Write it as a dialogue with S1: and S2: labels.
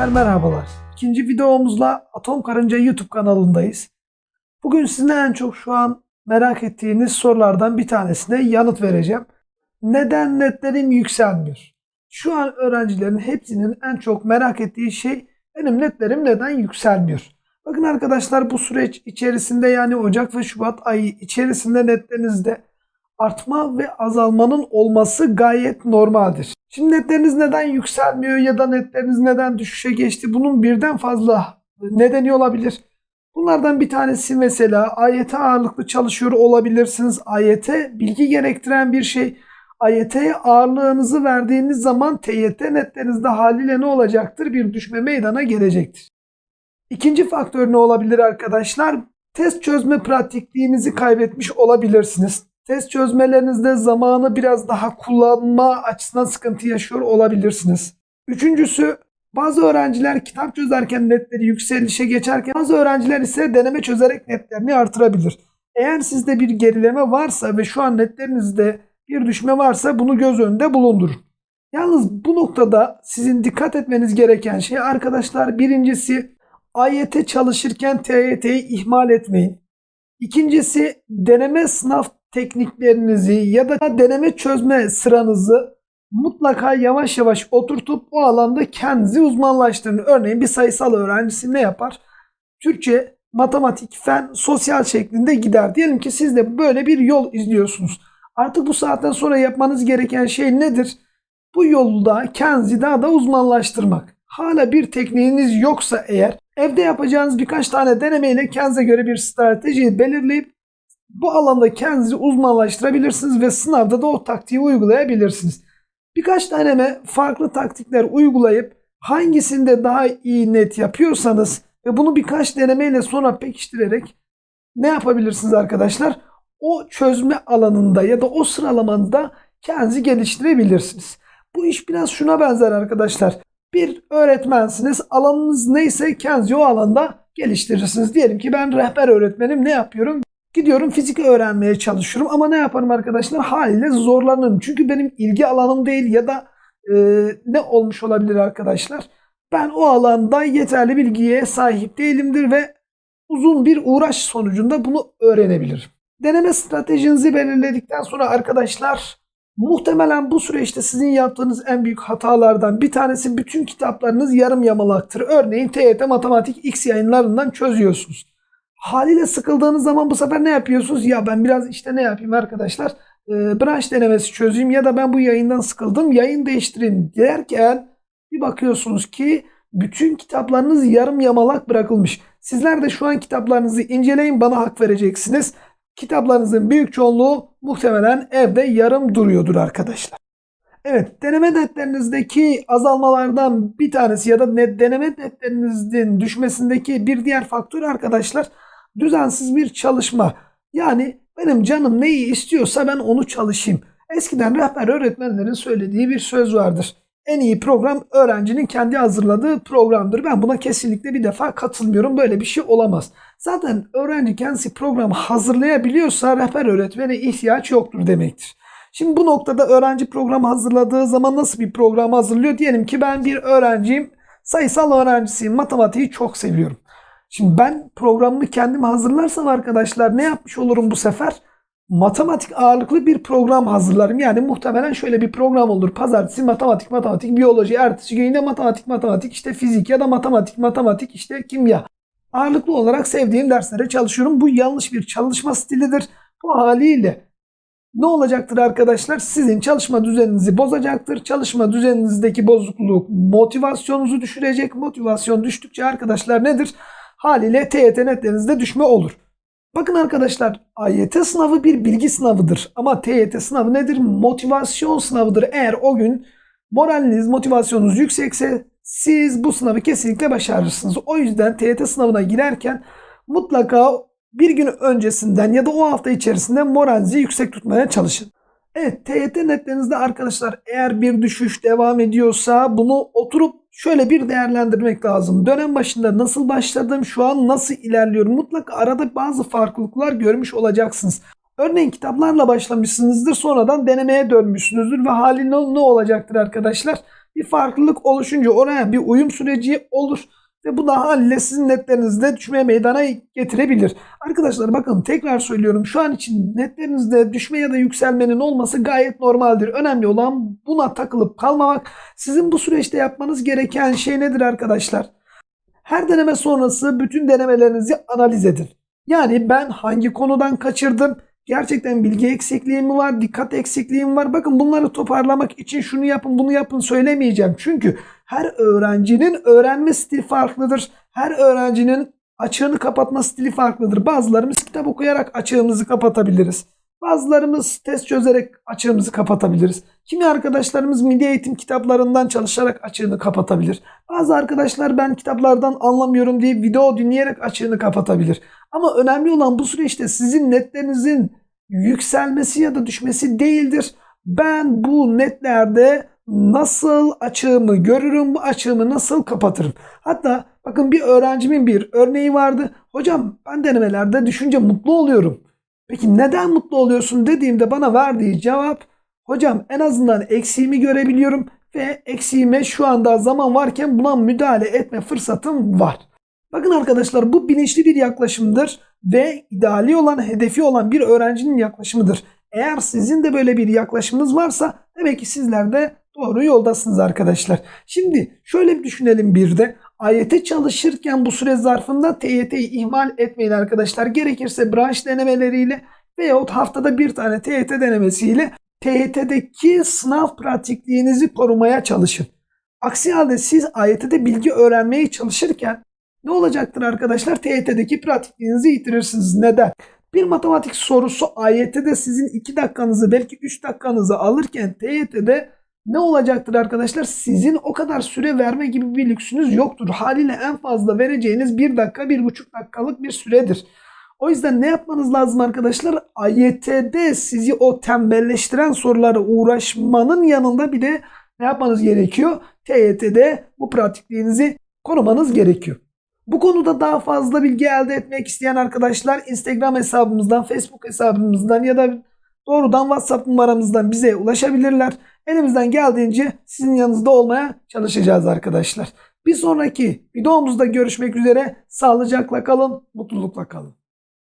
S1: Arkadaşlar merhabalar. İkinci videomuzla Atom Karınca YouTube kanalındayız. Bugün sizin en çok şu an merak ettiğiniz sorulardan bir tanesine yanıt vereceğim. Neden netlerim yükselmiyor? Şu an öğrencilerin hepsinin en çok merak ettiği şey benim netlerim neden yükselmiyor? Bakın arkadaşlar bu süreç içerisinde yani Ocak ve Şubat ayı içerisinde netlerinizde artma ve azalmanın olması gayet normaldir. Şimdi netleriniz neden yükselmiyor ya da netleriniz neden düşüşe geçti? Bunun birden fazla nedeni olabilir. Bunlardan bir tanesi mesela AYT ağırlıklı çalışıyor olabilirsiniz. AYT bilgi gerektiren bir şey. AYT'ye ağırlığınızı verdiğiniz zaman TYT netlerinizde haliyle ne olacaktır? Bir düşme meydana gelecektir. İkinci faktör ne olabilir arkadaşlar? Test çözme pratikliğinizi kaybetmiş olabilirsiniz. Test çözmelerinizde zamanı biraz daha kullanma açısından sıkıntı yaşıyor olabilirsiniz. Üçüncüsü bazı öğrenciler kitap çözerken netleri yükselişe geçerken bazı öğrenciler ise deneme çözerek netlerini artırabilir. Eğer sizde bir gerileme varsa ve şu an netlerinizde bir düşme varsa bunu göz önünde bulundurun. Yalnız bu noktada sizin dikkat etmeniz gereken şey arkadaşlar birincisi AYT çalışırken TYT'yi ihmal etmeyin. İkincisi deneme sınav tekniklerinizi ya da deneme çözme sıranızı mutlaka yavaş yavaş oturtup o alanda kendinizi uzmanlaştırın. Örneğin bir sayısal öğrencisi ne yapar? Türkçe, matematik, fen, sosyal şeklinde gider. Diyelim ki siz de böyle bir yol izliyorsunuz. Artık bu saatten sonra yapmanız gereken şey nedir? Bu yolda kendinizi daha da uzmanlaştırmak. Hala bir tekniğiniz yoksa eğer evde yapacağınız birkaç tane denemeyle kendinize göre bir strateji belirleyip bu alanda kendinizi uzmanlaştırabilirsiniz ve sınavda da o taktiği uygulayabilirsiniz. Birkaç deneme farklı taktikler uygulayıp hangisinde daha iyi net yapıyorsanız ve bunu birkaç denemeyle sonra pekiştirerek ne yapabilirsiniz arkadaşlar? O çözme alanında ya da o sıralamanda kendinizi geliştirebilirsiniz. Bu iş biraz şuna benzer arkadaşlar. Bir öğretmensiniz. Alanınız neyse kendinizi o alanda geliştirirsiniz. Diyelim ki ben rehber öğretmenim ne yapıyorum? Gidiyorum fizik öğrenmeye çalışıyorum ama ne yaparım arkadaşlar? Haliyle zorlanırım. Çünkü benim ilgi alanım değil ya da e, ne olmuş olabilir arkadaşlar? Ben o alanda yeterli bilgiye sahip değilimdir ve uzun bir uğraş sonucunda bunu öğrenebilirim. Deneme stratejinizi belirledikten sonra arkadaşlar muhtemelen bu süreçte sizin yaptığınız en büyük hatalardan bir tanesi bütün kitaplarınız yarım yamalaktır. Örneğin TYT Matematik X yayınlarından çözüyorsunuz. Haliyle sıkıldığınız zaman bu sefer ne yapıyorsunuz? Ya ben biraz işte ne yapayım arkadaşlar? E, branş denemesi çözeyim ya da ben bu yayından sıkıldım yayın değiştireyim derken bir bakıyorsunuz ki bütün kitaplarınız yarım yamalak bırakılmış. Sizler de şu an kitaplarınızı inceleyin bana hak vereceksiniz. Kitaplarınızın büyük çoğunluğu muhtemelen evde yarım duruyordur arkadaşlar. Evet deneme netlerinizdeki azalmalardan bir tanesi ya da net, deneme netlerinizin düşmesindeki bir diğer faktör arkadaşlar düzensiz bir çalışma. Yani benim canım neyi istiyorsa ben onu çalışayım. Eskiden rehber öğretmenlerin söylediği bir söz vardır. En iyi program öğrencinin kendi hazırladığı programdır. Ben buna kesinlikle bir defa katılmıyorum. Böyle bir şey olamaz. Zaten öğrenci kendisi programı hazırlayabiliyorsa rehber öğretmene ihtiyaç yoktur demektir. Şimdi bu noktada öğrenci programı hazırladığı zaman nasıl bir program hazırlıyor? Diyelim ki ben bir öğrenciyim. Sayısal öğrencisiyim. Matematiği çok seviyorum. Şimdi ben programımı kendim hazırlarsam arkadaşlar ne yapmış olurum bu sefer? Matematik ağırlıklı bir program hazırlarım. Yani muhtemelen şöyle bir program olur. Pazartesi matematik, matematik, biyoloji, ertesi gün yine matematik, matematik, işte fizik ya da matematik, matematik, işte kimya. Ağırlıklı olarak sevdiğim derslere çalışıyorum. Bu yanlış bir çalışma stilidir. Bu haliyle ne olacaktır arkadaşlar? Sizin çalışma düzeninizi bozacaktır. Çalışma düzeninizdeki bozukluk motivasyonunuzu düşürecek. Motivasyon düştükçe arkadaşlar nedir? Haliyle TYT netlerinizde düşme olur. Bakın arkadaşlar AYT sınavı bir bilgi sınavıdır. Ama TYT sınavı nedir? Motivasyon sınavıdır. Eğer o gün moraliniz, motivasyonunuz yüksekse siz bu sınavı kesinlikle başarırsınız. O yüzden TYT sınavına girerken mutlaka bir gün öncesinden ya da o hafta içerisinde moralinizi yüksek tutmaya çalışın. Evet TYT netlerinizde arkadaşlar eğer bir düşüş devam ediyorsa bunu oturup şöyle bir değerlendirmek lazım. Dönem başında nasıl başladım, şu an nasıl ilerliyorum? Mutlaka arada bazı farklılıklar görmüş olacaksınız. Örneğin kitaplarla başlamışsınızdır sonradan denemeye dönmüşsünüzdür ve hali ne, ne olacaktır arkadaşlar? Bir farklılık oluşunca oraya bir uyum süreci olur ve bu da haliyle sizin netlerinizde düşmeye meydana getirebilir. Arkadaşlar bakın tekrar söylüyorum şu an için netlerinizde düşme ya da yükselmenin olması gayet normaldir. Önemli olan buna takılıp kalmamak. Sizin bu süreçte yapmanız gereken şey nedir arkadaşlar? Her deneme sonrası bütün denemelerinizi analiz edin. Yani ben hangi konudan kaçırdım? Gerçekten bilgi eksikliğim mi var? Dikkat eksikliğim mi var? Bakın bunları toparlamak için şunu yapın bunu yapın söylemeyeceğim. Çünkü her öğrencinin öğrenme stili farklıdır. Her öğrencinin açığını kapatma stili farklıdır. Bazılarımız kitap okuyarak açığımızı kapatabiliriz. Bazılarımız test çözerek açığımızı kapatabiliriz. Kimi arkadaşlarımız milli eğitim kitaplarından çalışarak açığını kapatabilir. Bazı arkadaşlar ben kitaplardan anlamıyorum diye video dinleyerek açığını kapatabilir. Ama önemli olan bu süreçte sizin netlerinizin yükselmesi ya da düşmesi değildir. Ben bu netlerde nasıl açığımı görürüm, bu açığımı nasıl kapatırım. Hatta bakın bir öğrencimin bir örneği vardı. Hocam ben denemelerde düşünce mutlu oluyorum. Peki neden mutlu oluyorsun dediğimde bana verdiği cevap hocam en azından eksiğimi görebiliyorum ve eksiğime şu anda zaman varken buna müdahale etme fırsatım var. Bakın arkadaşlar bu bilinçli bir yaklaşımdır ve ideali olan, hedefi olan bir öğrencinin yaklaşımıdır. Eğer sizin de böyle bir yaklaşımınız varsa demek ki sizler de doğru yoldasınız arkadaşlar. Şimdi şöyle bir düşünelim bir de. AYT çalışırken bu süre zarfında TYT'yi ihmal etmeyin arkadaşlar. Gerekirse branş denemeleriyle veyahut haftada bir tane TYT denemesiyle TYT'deki sınav pratikliğinizi korumaya çalışın. Aksi halde siz AYT'de bilgi öğrenmeye çalışırken ne olacaktır arkadaşlar? TYT'deki pratikliğinizi yitirirsiniz. Neden? Bir matematik sorusu AYT'de sizin 2 dakikanızı belki 3 dakikanızı alırken TYT'de ne olacaktır arkadaşlar? Sizin o kadar süre verme gibi bir lüksünüz yoktur. Haliyle en fazla vereceğiniz 1 dakika 1,5 dakikalık bir süredir. O yüzden ne yapmanız lazım arkadaşlar? AYT'de sizi o tembelleştiren sorulara uğraşmanın yanında bir de ne yapmanız gerekiyor? TYT'de bu pratikliğinizi korumanız gerekiyor. Bu konuda daha fazla bilgi elde etmek isteyen arkadaşlar Instagram hesabımızdan, Facebook hesabımızdan ya da doğrudan WhatsApp numaramızdan bize ulaşabilirler. Elimizden geldiğince sizin yanınızda olmaya çalışacağız arkadaşlar. Bir sonraki videomuzda görüşmek üzere. Sağlıcakla kalın, mutlulukla kalın.